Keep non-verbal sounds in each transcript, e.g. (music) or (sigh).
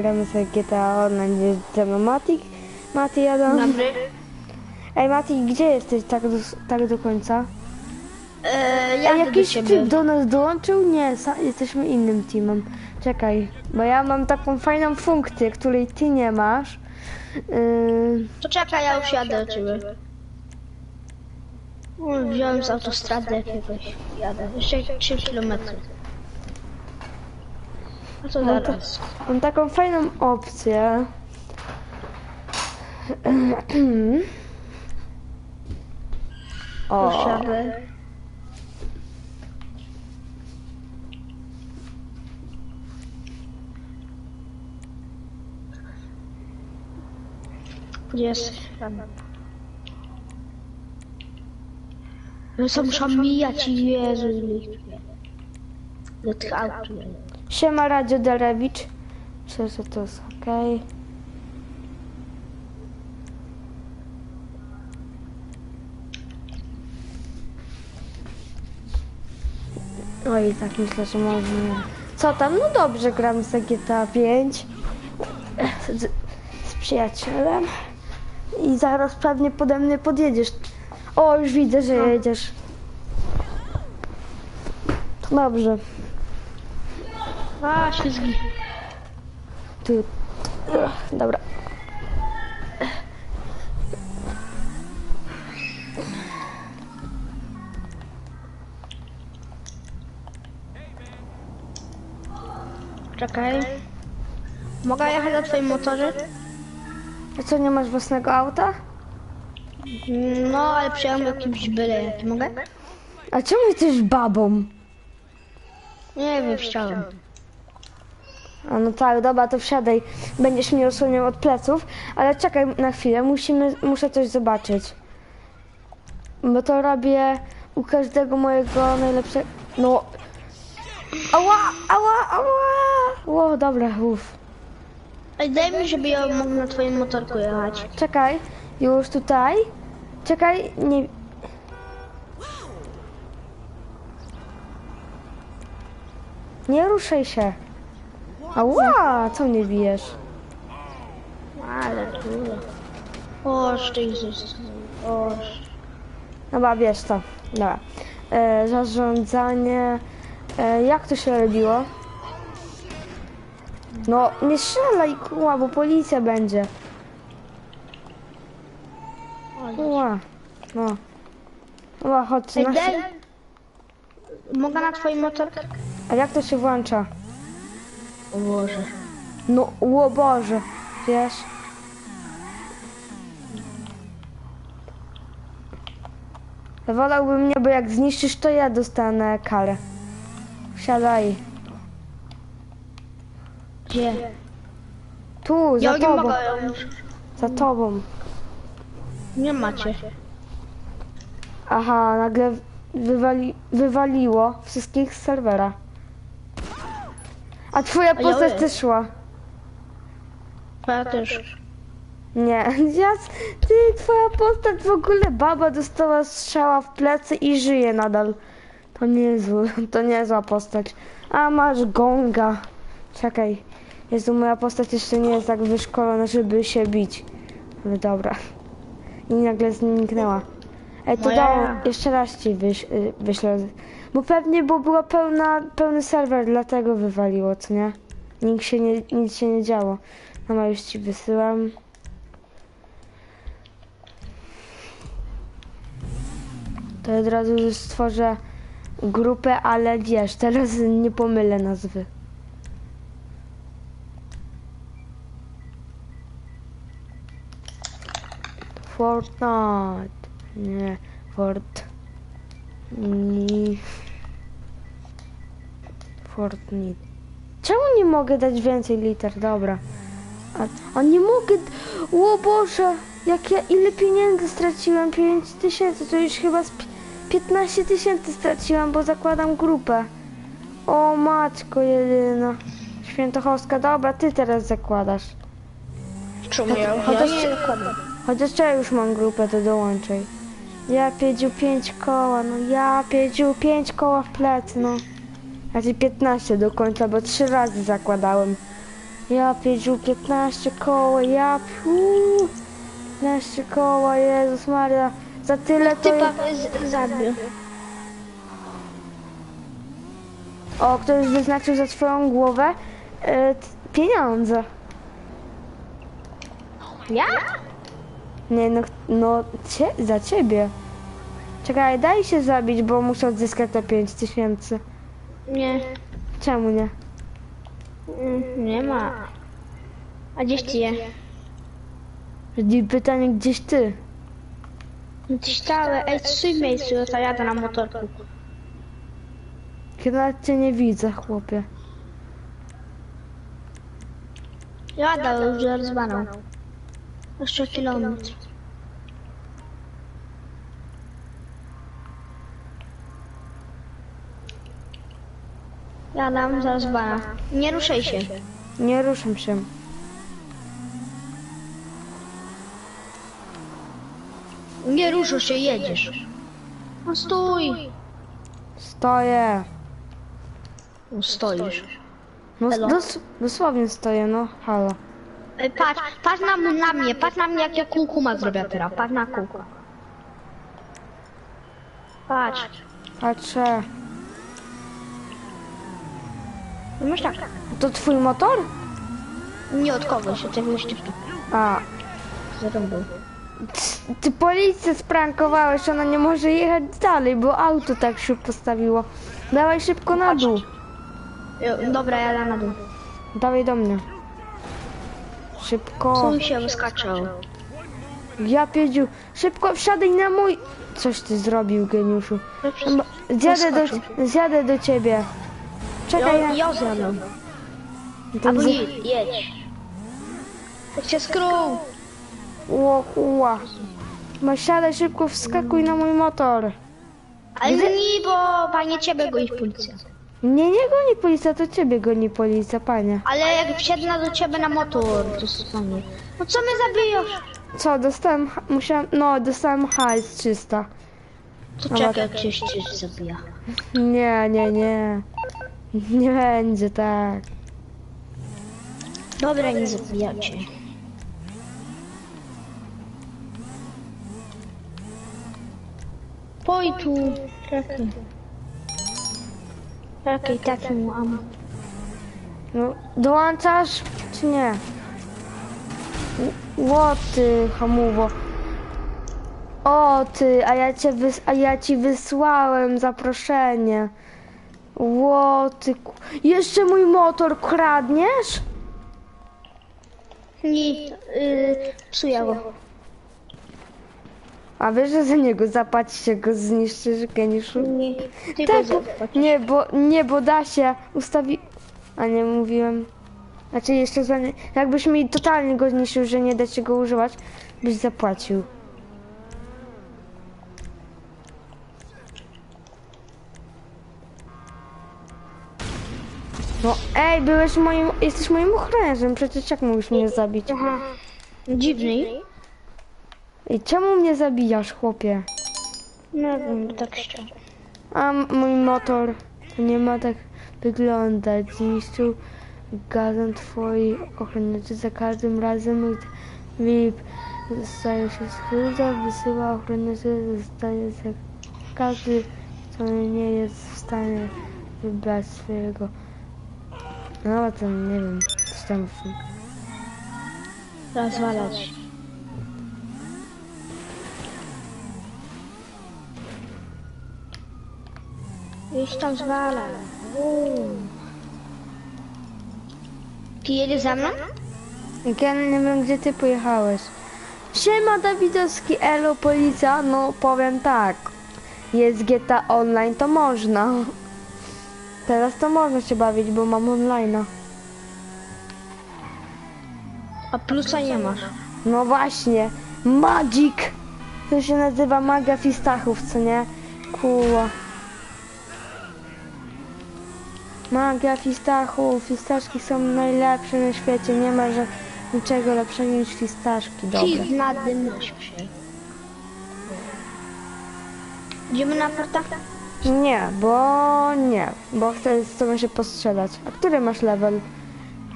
Gramy sobie GTA Online, jest ze mną Mati. Mati jadą. Dobry. Ej Mati, gdzie jesteś tak do, tak do końca? E, Ej, jadę do jakiś ciebie. typ do nas dołączył? Nie, jesteśmy innym teamem. Czekaj, bo ja mam taką fajną funkcję, której ty nie masz. Yy, To czekaj, ja już jadę do ciebie. Wziąłem z autostrady jakiegoś. Jadę. Jeszcze 3 km. A co to- zaraz? mam taką fajną opcję. (clears throat) O, jesteś? Tam. No co muszę mijać i Jezu, jest. Do tych aut jest. Siema Radio Derewicz. Myślę, że to jest okej. Oj, tak myślę, że może. Co tam? No dobrze, gram za GTA 5 z, z przyjacielem i zaraz pewnie pode mnie podjedziesz. O, już widzę, że jedziesz. To dobrze. A, ślizgi. Tu. Ugh, Dobra. Czekaj. Mogę jechać na twoim motorze? A co, nie masz własnego auta? No, ale przyjechałem jakimś byle jakim. Mogę? A czemu jesteś babą? Nie wiem, chciałem. A no tak, dobra, to wsiadaj. Będziesz mnie osłaniał od pleców, ale czekaj na chwilę, musimy, muszę coś zobaczyć. Bo to robię u każdego mojego najlepszego... No... Ała, ała, ała! O, dobra, uff. Ej, daj mi, żeby ja mógł na twoim motorku jechać. Czekaj, już tutaj. Czekaj, nie... Nie ruszaj się. Ała, co mnie bijesz? Ale tu. Oż, Jezus. Oż. Dobra, wiesz co. Dobra. E, zarządzanie... E, jak to się robiło? No, nie strzelaj, kuła, bo policja będzie. Kuła. No. Dobra, chodź. Ej, Na... daj. Mogę na twoim motorku? A jak to się włącza? O Boże. No, o Boże, wiesz? Wolałbym nie, bo jak zniszczysz, to ja dostanę karę. Wsiadaj. Gdzie? Tu, za tobą. Za tobą. Nie macie. Aha, nagle wywali, wywaliło wszystkich z serwera. A twoja ja postać też szła. Ja też. Nie, (laughs) ja, ty, twoja postać w ogóle, baba dostała strzała w plecy i żyje nadal. To niezły, (laughs) to niezła postać. A masz gonga. Czekaj. Jezu, moja postać jeszcze nie jest tak wyszkolona, żeby się bić. Ale dobra. I nagle zniknęła. Ej, to do, jeszcze raz ci wyś, y, wyślę. Bo pewnie, bo była pełna, pełny serwer, dlatego wywaliło, co nie? Nikt się nie, nic się nie działo. Mama już ci wysyłam. To od razu stworzę grupę, ale wiesz, teraz nie pomylę nazwy. Fortnite. Nie, Fort... Nie. Fortnite. Czemu nie mogę dać więcej liter? Dobra. A, a nie mogę... O Boże! Jak ja ile pieniędzy straciłem? 5 tysięcy, to już chyba z pi- 15 tysięcy straciłam, bo zakładam grupę. O matko jedyna. Świętochowska, dobra, ty teraz zakładasz. Czemu ja? Ja Chociaż- nie dokładam. Chociaż ja już mam grupę, to dołączaj. Ja piedziu 5 koła, no ja piedziu 5 koła w plecy, no. Znaczy 15 do końca, bo trzy razy zakładałem. Ja pierdziu 15 koła, ja piu. 15 koła, Jezus Maria. Za tyle to... Typa z- zabił. O, ktoś wyznaczył za twoją głowę t- pieniądze. Ja? Nie, no, no cie, za ciebie. Czekaj, daj się zabić, bo muszę odzyskać te 5 tysięcy. Nie. Czemu nie? Mm, Nie ma. A gdzieś ty je? I Pytanie, gdzieś ty? Gdzieś stałe. Ej, trzy miejscu, to jadę na motorku. Kiedy nawet cię nie widzę, chłopie. Jadę już rozwaną. Jeszcze kilometr. Jadam, zaraz bana. Nie ruszaj się. Nie ruszam się. Nie ruszasz się, jedziesz. No stój. Stoję. No stoisz. No dos, dosłownie stoję, no. Halo. Ej, patrz, patrz na, na mnie, patrz na mnie, jak ja kółkuma zrobię teraz. Patrz na kółko. Patrz. Patrzę. No Masz tak. To twój motor? Nie od kogoś, od jakiegoś typu. A. Zarąbał. Ty, ty policję sprankowałeś, ona nie może jechać dalej, bo auto tak się postawiło. Dawaj szybko na dół. Jo, Dobra, jadę na dół. Dawaj do mnie. Szybko. Co mi się wyskaczał? Ja piedziu. Szybko wsiadaj na mój... Coś ty zrobił, geniuszu. Bo- Zjadę do, zjadę do ciebie. Czekaj, Ja, ja... ja zjadam. to Albo nie, jedź. Jak się skrół. Ło, ła. No siadaj szybko, wskakuj na mój motor. Ale nie, bo panie ciebie goni policja. Nie, nie goni policja, to ciebie goni policja, panie. Ale jak wsiadnę do ciebie na motor, to stanie. No co mnie zabijasz? Co, dostałem, ha- musiałem, no, dostałem hajs 300. To czekaj, jak cię cię zabija. Nie, nie, nie. Nie będzie tak. Dobra, nie zabijacie. Poj tu. Czekaj. Czekaj, taki mam. No, dołączasz, czy nie? Ło ty, hamuwo. O ty, a ja, cię wys- a ja ci wysłałem zaproszenie. Ło ty, ku- jeszcze mój motor kradniesz? Nie, yy, psuję go. A wiesz, że za niego zapłacicie go zniszczysz, geniuszu? Nie, Tak, bo, nie, bo, nie, bo da się ustawi... A nie, mówiłem... Znaczy jeszcze za nie... Jakbyś mi totalnie go zniszczył, że nie da się go używać, byś zapłacił. No ej, byłeś moim... Jesteś moim ochroniarzem, przecież jak mógłbyś mnie zabić? Aha. Dziwny. I czemu mnie zabijasz, chłopie? Nie wiem, bo tak szczerze. A mój motor to nie ma tak wyglądać. Zniszczył gazem twoi ochroniarzy za każdym razem, gdy VIP staje się skróta, wysyła ochroniarzy, zostaje za każdy, kto nie jest w stanie wybrać swojego. No to nie wiem, coś tam. Rozwalać. Już tam zwala. Ty jedziesz za mną? Jak Ja nie wiem, gdzie ty pojechałeś. Siema Dawidowski, elo policja, no powiem tak. Jest GTA Online, to można. Teraz to można się bawić, bo mam online'a. A plusa nie masz. No właśnie, Magic! To się nazywa Magia Fistachów, co nie? Kuła. Magia Fistachów. Fistaszki są najlepsze na świecie. Nie ma że niczego lepszego niż fistaszki. Dobre. Ty nadymasz się. Idziemy na porta? Nie, bo nie. Bo chcę z tobą się postrzelać. A który masz level?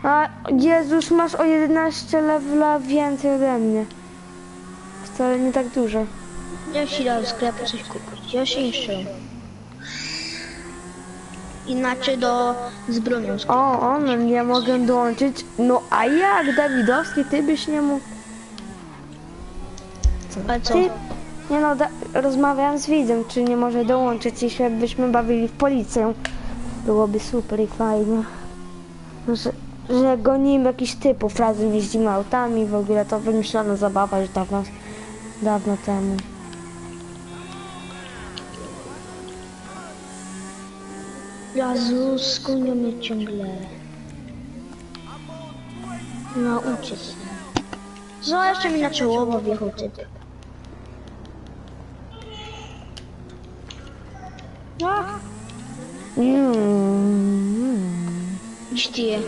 A Jezus, masz o 11 levela więcej ode mnie. Wcale nie tak dużo. Ja ci do sklepu coś kupić. Ja się jeszcze. Inaczej do z bronią. O, on, ja mogę dołączyć. No a jak, Dawidowski, ty byś nie mógł. Ale co? Ty, nie no, da, rozmawiam z widzem, czy nie może dołączyć, jeśli byśmy bawili w policję. Byłoby super i fajnie. Że, że gonimy jakichś typów, razem jeździmy autami, w ogóle to wymyślona zabawa już dawno, dawno temu. Jezus, gonią mnie ciągle. Nauczę się. Jeszcze mi na czołowo wjechał typ? No, Mm. gdzie ty je?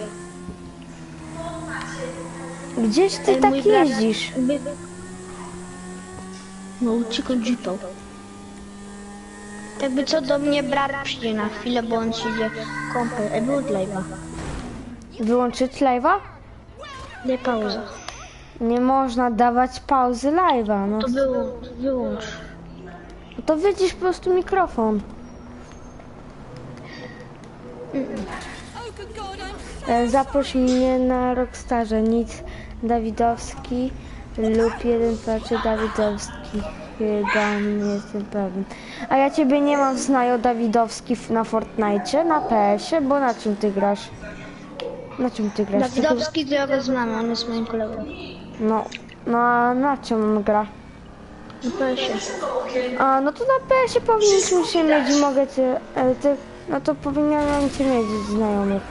Gdzieś ty Ej, tak mój brat- jeździsz? By... No uciekł jeepał. Jakby co do mnie brat przyjdzie na chwilę, bo on się idzie kąpel. Ej, był live'a. Wyłączyć live'a? Nie pauza. Nie można dawać pauzy live'a, no. To było, wyłącz. No to wycisz po prostu mikrofon. E, Zaproś mnie na Rockstarze, nic Dawidowski lub jeden znaczy Dawidowski. Chyba nie jestem pewien. A ja ciebie nie mam w znaju Dawidowski na Fortnite, na PS-ie, bo na czym ty grasz? Na czym ty grasz? Dawidowski to ja go znam, on jest moim kolegą. No, no a na czym on gra? No proszę. A, no to na PS-ie powinniśmy się mieć mogę cię, e, ty, no to powinienem cię mieć znajomych.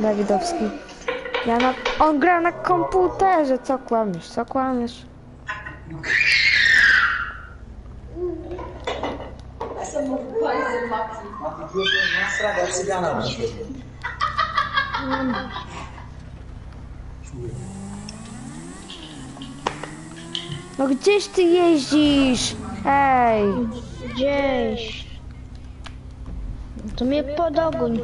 Dawidowski. Ja na, on gra na komputerze, co kłamiesz, co kłamiesz? Strada cygana. No gdzieś ty jeździsz? Ej, Gdzieś. To mnie podogoń.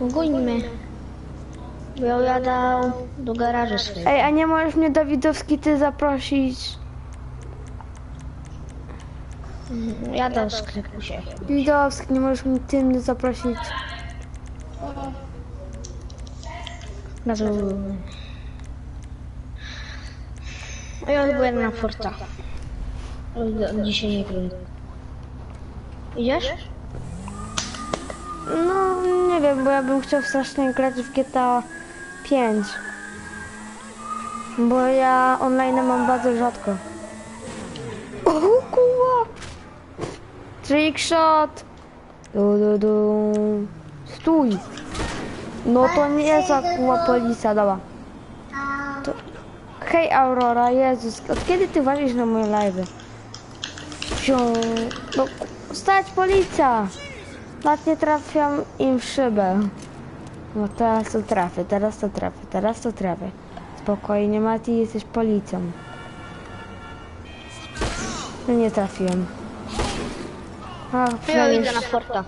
Goń mnie. Bo ja do garażu swojego. ej, a nie możesz mnie Dawidowski ty zaprosić? Jadę do sklepu się. Dawidowski, nie możesz mnie ty zaprosić? Na to... A ja jadę na Forta. Dzisiaj nie. Idziesz? No, nie wiem, bo ja bym chciał strasznie grać w GTA 5. Bo ja online mam bardzo rzadko. O kurwa! Trickshot! Du, du, du. Stój! No to nie jest kurwa policja, dobra. To... Hej Aurora, Jezus, od kiedy ty walisz na moje live'y? Wsiu... No, stać policja! Nawet nie trafiam im w szybę. No teraz to trafię, teraz to trafię, teraz to trafię. Spokojnie, Mati, jesteś policją. No nie trafiłem. A, Ja idę na Forta.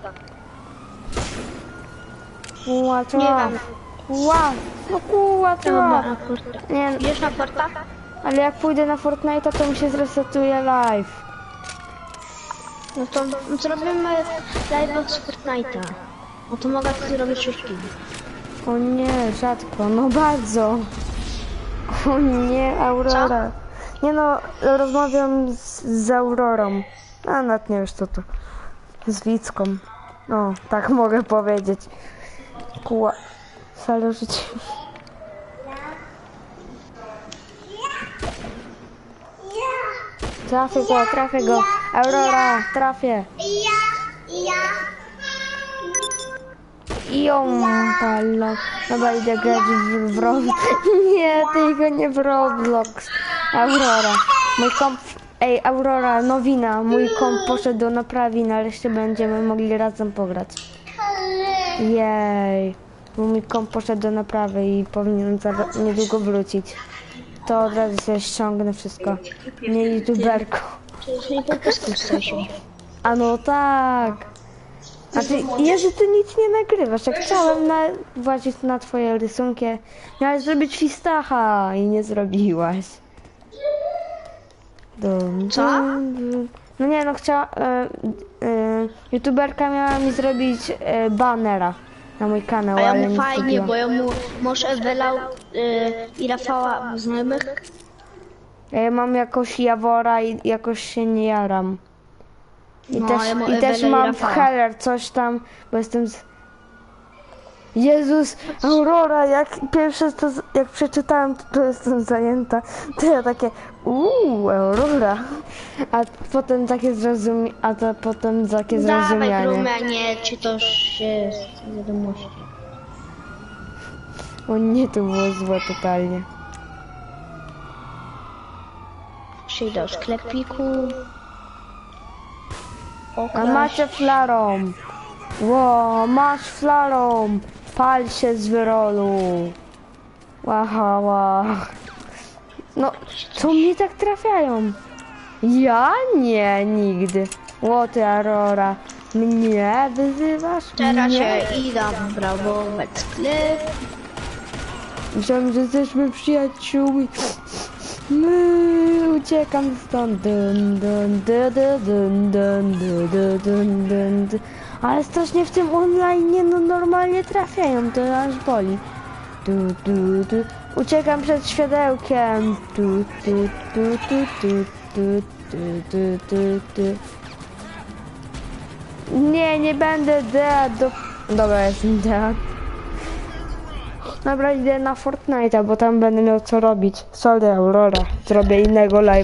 Trzeba. wiem. Kuła, no kuła, Forta. Nie, Idziesz na Forta? ale jak pójdę na Fortnite, to mi się zresetuje live. No to zrobimy live z Fortnite'a. No to mogę ci zrobić szybki. O nie, rzadko, no bardzo. O nie, Aurora. Nie no, rozmawiam z, z Aurorą. A nawet nie wiesz co to. Z Wicką. No, tak (laughs) mogę powiedzieć. Kuła. Sale życie. Trafię go, trafię go. Aurora, trafię. I ją palo. Dobra, idę grać w, w Roblox. (laughs) Nie, tylko nie w Roblox. Aurora. Mój komp... Ej, Aurora, nowina. Mój komp poszedł do naprawi, nareszcie będziemy mogli razem pograć. Jej. Bo mój komp poszedł do naprawy i powinien niedługo wrócić. To od razu sobie ściągnę wszystko. Nie youtuberko. Po się. A no tak. A ty, Jezu, ty nic nie nagrywasz. Jak chciałem na, włazić na twoje rysunki, miałeś zrobić fistacha i nie zrobiłaś. Dum, Co? dum, dum. No nie, no chciała... E, e, youtuberka miała mi zrobić e, banera na mój kanał, A ja ale mu nie fajnie, zrobiła. bo ja mu może wylał y, i Rafała znajomych. Ja mam jakoś Jawora i jakoś się nie jaram. I No, też, ja mu i też Ewelę i mam Rafała. Heller coś tam, bo jestem z... Jezus, Aurora, jak pierwsze to, z- jak przeczytałem, to, to jestem zajęta. (laughs) To ja takie, uuu, Aurora. A potem takie zrozumienie, a to potem takie Dawaj zrozumienie. Brumenie, czy to już jest wiadomości. O nie, to było złe totalnie. Przyjdę do sklepiku. A macie flarą. Ło, masz flarą. Pal się z wyrolu. Łaha, łach. No, co mnie tak trafiają? Ja? Nie, nigdy. Ło, ty Aurora. Mnie wyzywasz? Teraz się idę brawować sklep. Myślałem, że jesteśmy przyjaciółmi. My, uciekam stąd. Ale strasznie w tym online no normalnie trafiają, to aż boli. Uciekam przed światełkiem. Du, du, du, du, du, du, du, du, du. Nie, nie będę dead. Do... Dobra, jestem dead. Dobra, idę na Fortnite'a, bo tam będę miał co robić. Sorry, Aurora. Zrobię innego live'a.